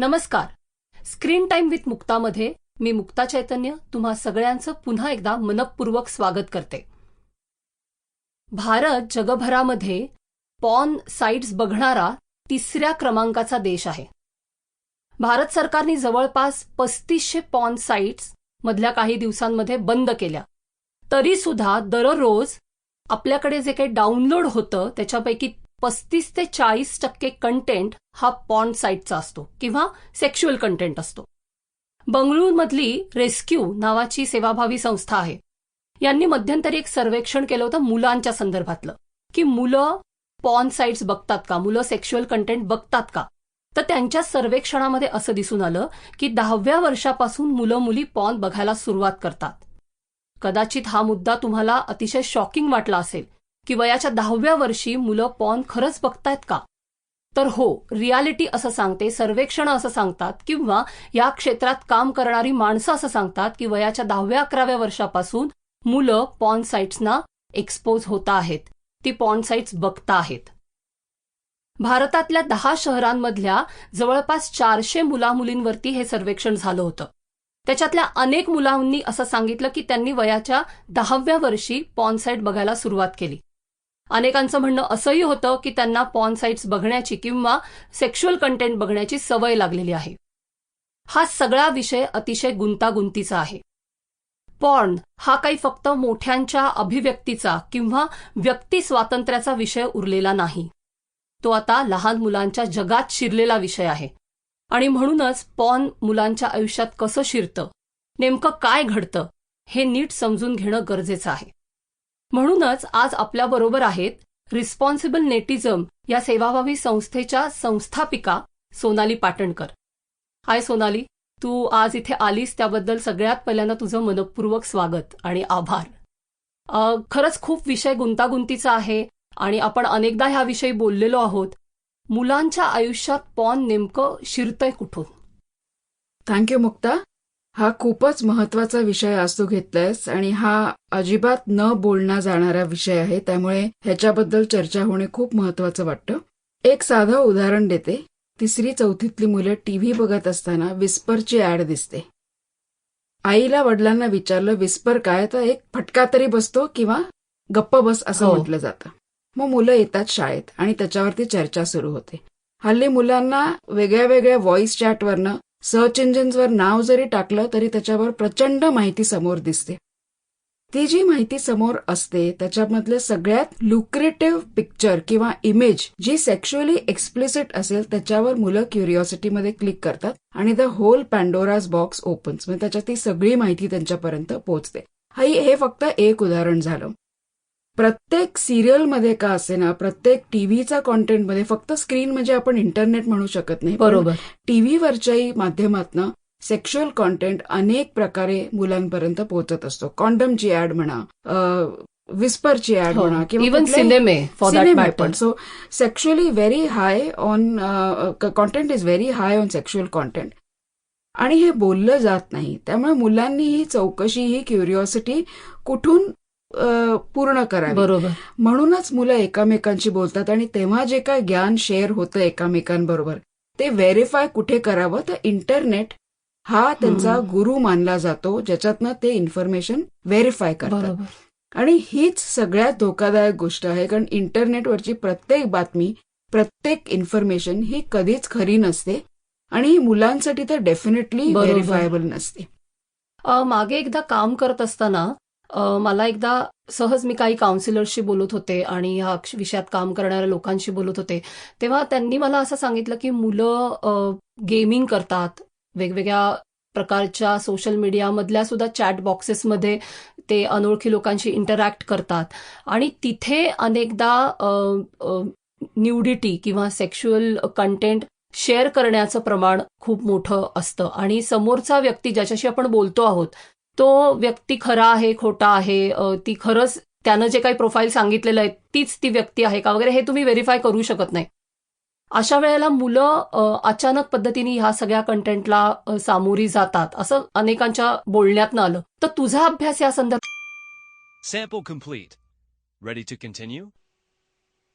नमस्कार. Screen time with मुक्तामध्ये मी मुक्ता चैतन्य तुम्हा सगळ्यांचं पुन्हा एकदा मनपूर्वक स्वागत करते. भारत जगभरामध्ये पॉन साईट्स बघणारा तिसऱ्या क्रमांकाचा देश आहे. भारत सरकारने जवळपास पस्तीसशे पॉन साईट्स मधल्या काही दिवसांमध्ये बंद केल्या. तरी सुद्धा दररोज आपल्याकडे जे काही डाउनलोड होतं त्याच्यापैकी पस्तीस ते चाळीस टक्के कंटेंट हा पॉन साईटचा असतो किंवा सेक्शुअल कंटेंट असतो. बंगळुरूमधली रेस्क्यू नावाची सेवाभावी संस्था आहे. यांनी मध्यंतरी एक सर्वेक्षण केलं होतं मुलांच्या संदर्भातलं की मुलं पॉन साईट्स बघतात का? मुलं सेक्शुअल कंटेंट बघतात का? तर त्यांच्या सर्वेक्षणामध्ये असं दिसून आलं की दहाव्या वर्षापासून मुलं मुली पॉन बघायला सुरुवात करतात. कदाचित हा मुद्दा तुम्हाला अतिशय शॉकिंग वाटला असेल की वयाच्या दहाव्या वर्षी मुलं पॉन खरंच बघतायत का? तर हो रियालिटी असं सांगते सर्वेक्षण असं सांगतात किंवा या क्षेत्रात काम करणारी माणसं असं सांगतात की वयाच्या दहाव्या अकराव्या वर्षापासून मुलं पॉन साईट्सना एक्सपोज होत आहेत. ती पॉन साईट्स बघता आहेत. भारतातल्या दहा शहरांमधल्या जवळपास चारशे मुलामुलींवरती हे सर्वेक्षण झालं होतं. त्याच्यातल्या अनेक मुलांनी असं सांगितलं की त्यांनी वयाच्या दहाव्या वर्षी पॉन साईट बघायला सुरुवात केली. अनेकांचं म्हणणं असंही होतं की त्यांना पॉन साईट्स बघण्याची किंवा सेक्शुअल कंटेंट बघण्याची सवय लागलेली आहे. हा सगळा विषय अतिशय गुंतागुंतीचा आहे. पॉर्न हा काही फक्त मोठ्यांच्या अभिव्यक्तीचा किंवा व्यक्ती स्वातंत्र्याचा विषय उरलेला नाही. तो आता लहान मुलांच्या जगात शिरलेला विषय आहे. आणि म्हणूनच पॉन मुलांच्या आयुष्यात कसं शिरतं नेमकं काय घडतं हे नीट समजून घेणं गरजेचं आहे. म्हणूनच आज आपल्याबरोबर आहेत रिस्पॉन्सिबल नेटिझम या सेवाभावी संस्थेच्या संस्थापिका सोनाली पाटणकर. हाय सोनाली तू आज इथे आलीस त्याबद्दल सगळ्यात पहिल्यांदा तुझं मनपूर्वक स्वागत आणि आभार. खरंच खूप विषय गुंतागुंतीचा आहे आणि आपण अनेकदा ह्याविषयी बोललेलो आहोत. मुलांच्या आयुष्यात पॉन नेमकं शिरतंय कुठून? Thank you Mukta. हा खूपच महत्त्वाचा विषय आज तू घेतलायस आणि हा अजिबात न बोलला जाणारा विषय आहे त्यामुळे ह्याच्याबद्दल चर्चा होणे खूप महत्वाचं वाटतं. एक साधं उदाहरण देते. तिसरी चौथीतली मुलं टीव्ही बघत असताना विस्परची ऍड दिसते. आईला वडिलांना विचारलं विस्पर काय? तर एक फटका तरी बसतो किंवा गप्प बस असं हो. म्हटलं जातं. मग मुलं येतात शाळेत आणि त्याच्यावरती चर्चा सुरू होते. हल्ली मुलांना वेगळ्या वेगळ्या व्हॉइस चॅटवरनं सर्च इंजिन्सवर नाव जरी टाकलं तरी त्याच्यावर प्रचंड माहिती समोर दिसते. ती जी माहिती समोर असते त्याच्यामधले सगळ्यात लुक्रेटिव्ह पिक्चर किंवा इमेज जी सेक्शुअली एक्सप्लिसिट असेल त्याच्यावर मुलं क्युरिओसिटीमध्ये क्लिक करतात आणि the whole Pandora's box opens म्हणजे त्याच्यात ती सगळी माहिती त्यांच्यापर्यंत पोहोचते. हा हे फक्त एक उदाहरण झालं. प्रत्येक सिरियलमध्ये का असेना प्रत्येक टीव्हीचा कॉन्टेंटमध्ये फक्त स्क्रीन म्हणजे आपण इंटरनेट म्हणू शकत नाही. बरोबर. टीव्हीवरच्याही माध्यमातनं सेक्शुअल कॉन्टेंट अनेक प्रकारे मुलांपर्यंत पोहोचत असतो. कॉन्डमची ऍड म्हणा विस्परची ऍड म्हणा इवन कुठल्याही- सिनेमे सिनेमा पण. So sexually very high on content is very high on sexual content आणि हे बोललं जात नाही. त्यामुळे मुलांनी ही चौकशी ही क्युरिओसिटी कुठून पूर्ण करावी. बरोबर. म्हणूनच मुलं एकामेकांशी बोलतात आणि तेव्हा जे काय ज्ञान शेअर होतं एकामेकांबरोबर ते व्हेरीफाय कुठे करावं तर इंटरनेट हा त्यांचा. गुरु मानला जातो ज्याच्यातनं ते इन्फॉर्मेशन व्हेरीफाय करतात. बरोबर. आणि हीच सगळ्यात धोकादायक गोष्ट आहे कारण इंटरनेटवरची प्रत्येक बातमी प्रत्येक इन्फॉर्मेशन ही कधीच खरी नसते आणि मुलांसाठी तर डेफिनेटली. व्हेरीफायबल नसते. मागे एकदा काम करत असताना मला एकदा सहज मी काही काउन्सिलर्सशी बोलत होते आणि ह्या विषयात काम करणाऱ्या लोकांशी बोलत होते. तेव्हा त्यांनी मला असं सांगितलं की मुलं गेमिंग करतात. वेगवेगळ्या प्रकारच्या सोशल मीडियामधल्या सुद्धा चॅट बॉक्सेसमध्ये ते अनोळखी लोकांशी इंटरॅक्ट करतात. आणि तिथे अनेकदा न्यूडिटी किंवा सेक्शुअल कंटेंट शेअर करण्याचं प्रमाण खूप मोठं असतं. आणि समोरचा व्यक्ती ज्याच्याशी आपण बोलतो आहोत तो व्यक्ती खरा आहे खोटा आहे ती खरंच त्यानं जे काही प्रोफाईल सांगितलेलं आहे तीच ती व्यक्ती आहे का वगैरे हे तुम्ही व्हेरीफाय करू शकत नाही. अशा वेळेला मुलं अचानक पद्धतीने ह्या सगळ्या कंटेंटला सामोरी जातात असं अनेकांच्या बोलण्यात आलं. तर तुझा अभ्यास या संदर्भात